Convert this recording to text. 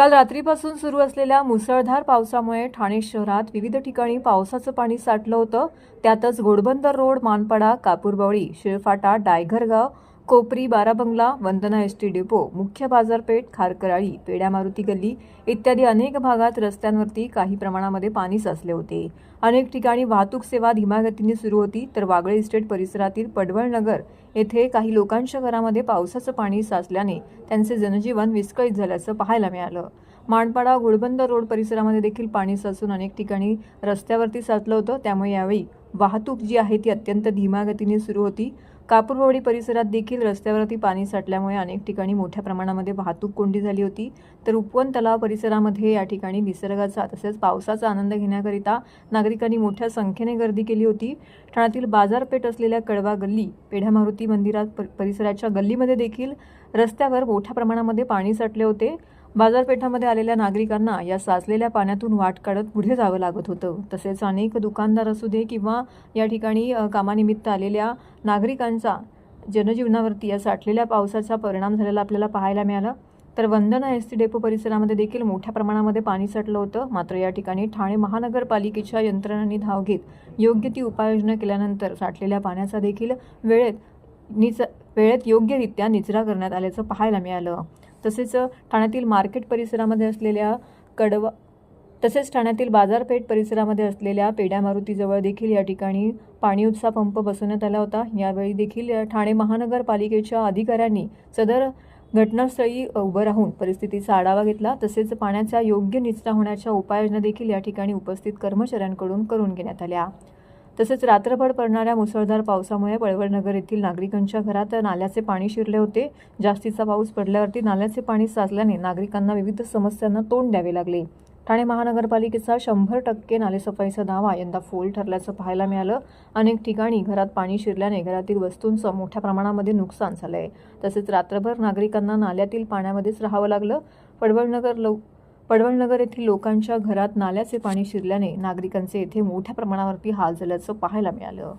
काल रात्रीपासून सुरू असलेल्या मुसळधार पावसामुळे ठाणे शहरात विविध ठिकाणी पावसाचं पाणी साठलं होतं. त्यातच Ghodbunder road Manpada Kapurbawdi Shilphata Daighargaon Kopri Barabangla Vandana S T depot मुख्य बाजारपेठ खारकराळी पेड्या मारुती गल्ली इत्यादी अनेक भागात रस्त्यांवरती काही प्रमाणामध्ये पाणी साचले होते. अनेक ठिकाणी वाहतूक सेवा धीमागतीने सुरू होती तर वागळे इस्टेट परिसरातील पडवळ नगर येथे काही लोकांच्या घरामध्ये पावसाचं पाणी साचल्याने त्यांचे जनजीवन विस्कळीत झाल्याचं पाहायला मिळालं. माणपाडा घोडबंद रोड परिसरामध्ये देखील पाणी साचून अनेक ठिकाणी रस्त्यावरती साचलं होतं. त्यामुळे यावेळी वाहतूक जी आहे ती अत्यंत धीमागतीने सुरू होती. कापूरवाडी परिसरात देखील रस्त्यावरती पाणी साठल्यामुळे अनेक ठिकाणी मोठ्या प्रमाणामध्ये वाहतूक कोंडी झाली होती. तर उपवन तलाव परिसरामध्ये या ठिकाणी निसर्गाचा तसेच पावसाचा आनंद घेण्याकरिता नागरिकांनी मोठ्या संख्येने गर्दी केली होती. ठाण्यातील बाजारपेठ असलेल्या कडवा गल्ली पेढ्या मारुती मंदिरात पर- परिसराच्या गल्लीमध्ये देखील रस्त्यावर मोठ्या प्रमाणामध्ये पाणी साठले होते. बाजारपेठामध्ये आलेल्या नागरिकांना या साचलेल्या पाण्यातून वाट काढत पुढे जावं लागत होतं. तसेच अनेक दुकानदार असू दे किंवा या ठिकाणी कामानिमित्त आलेल्या नागरिकांचा जनजीवनावरती या साठलेल्या पावसाचा परिणाम झालेला आपल्याला पाहायला मिळाला. तर वंदना एस टी डेपो परिसरामध्ये देखील मोठ्या प्रमाणामध्ये पाणी साठलं होतं. मात्र या ठिकाणी ठाणे महानगरपालिकेच्या यंत्रणांनी धाव घेत योग्य ती उपाययोजना केल्यानंतर साठलेल्या पाण्याचा देखील वेळेत निच वेळेत योग्यरित्या निचरा करण्यात आल्याचं पाहायला मिळालं. तसेच ठाण्यातील मार्केट परिसरामध्ये असलेल्या कडवा तसेच ठाण्यातील बाजारपेठ परिसरामध्ये असलेल्या पेड्या मारुतीजवळ देखील या ठिकाणी पाणी उपसा पंप बसवण्यात आला होता. यावेळी देखील या ठाणे महानगरपालिकेच्या अधिकाऱ्यांनी सदर घटनास्थळी उभं राहून परिस्थितीचा आढावा घेतला. तसेच पाण्याचा योग्य निचरा होण्याच्या उपाययोजना देखील या ठिकाणी उपस्थित कर्मचाऱ्यांकडून करून घेण्यात आल्या. तसेच रात्रभर पडणाऱ्या मुसळधार पावसामुळे पळवळनगर येथील नागरिकांच्या घरात नाल्याचे पाणी शिरले होते. जास्तीचा पाऊस पडल्यावरती नाल्याचे पाणी साचल्याने नागरिकांना विविध समस्यांना तोंड द्यावे लागले. ठाणे महानगरपालिकेचा शंभर टक्के नालेसफाईचा दावा यंदा फोल ठरल्याचं पाहायला मिळालं. अनेक ठिकाणी घरात पाणी शिरल्याने घरातील वस्तूंचं मोठ्या प्रमाणामध्ये नुकसान झालंय. तसेच रात्रभर नागरिकांना नाल्यातील पाण्यामध्येच राहावं लागलं. पडवळनगर लो पडवळनगर येथील लोकांच्या घरात नाल्याचे पाणी शिरल्याने नागरिकांचे येथे मोठ्या प्रमाणावरती हाल झाल्याचं पाहायला मिळालं.